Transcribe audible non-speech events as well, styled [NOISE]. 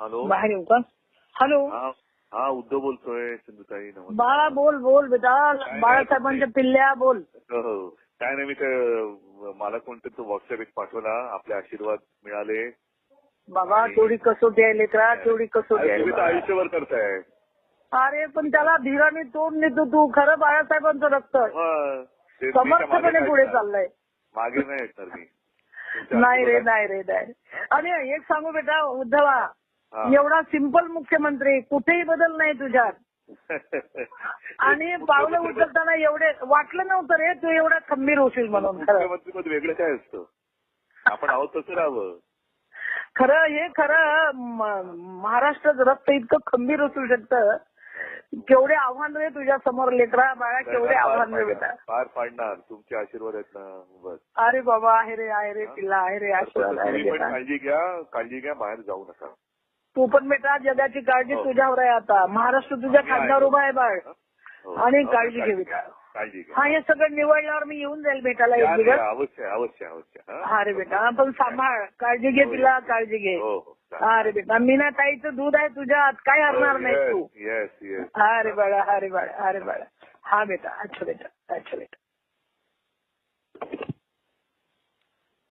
Hello. बाहेर येऊ का? हॅलो. हा हा उद्धव बोलतोय सिंधुताई नमस्कार. बाळा बोल बोल बेटा बाळासाहेबांच्या पिल्ल्या बोल. हो, हो. काय नाही मी ते मला कोणतरी तो व्हॉट्सअप एक पाठवला. आपले आशीर्वाद मिळाले. बाबा तेवढी कसोटी आहे लेकरा तेवढी कसोटी आहे. आयुष्यभर करताय. अरे पण त्याला धीराने तोंड नेतो तू खरं बाळासाहेबांचं रक्त. हा. मागे समर्थपणे पुढे. चाललंय. मागे नाही येणार मी. तुमच्या [LAUGHS] नाही रे नाही रे नाही. आणि एक सांगू बेटा उद्धवा. हा. एवढा सिंपल मुख्यमंत्री कुठेही बदल नाही तुझ्यात. [LAUGHS] आणि पावलं उचलताना एवढे वाटलं नव्हतं रे तू एवढा खंबीर होशील म्हणून खरं. मुख्यमंत्री मध्ये वेगळं काय असतं? आपण आहोत तसं राहावं. खरं हे खरं म- महाराष्ट्राचं रक्त इतकं खंबीर असू शकतं. केवढे आव्हान रे तुझ्या समोर लेकरा बाळा केवढे आव्हान रे बेटा पाडणार, पार पाडणार तुमचे आशीर्वाद आहेत ना बस. अरे बाबा आहे रे आहे रे पिल्ला आहे रे आशीर्वाद काळजी घ्या काळजी घ्या बाहेर जाऊ नका. तू पण बेटा जगाची काळजी हो. तुझ्यावर आहे आता. महाराष्ट्र तुझ्या आम्ही आहे. खांद्यावर उभा आहे बाळ. हो. आणि हो, काळजी घे. बेटा. काळजी घ्या. हा हे सगळं निवडल्यावर मी येऊन जाईल भेटायला या, एक दिवस. अवश्य अवश्य अवश्य. हा? हा रे बेटा पण सांभाळ. काळजी घे हो, तिला काळजी घे. हो हो. हा रे बेटा मीना ताईचं दूध आहे तुझ्यात. काय हरणार नाही तू. येस येस हा रे बाळा हा रे बाळा हा रे बाळा. हा बेटा अच्छा बेटा अच्छा बेटा.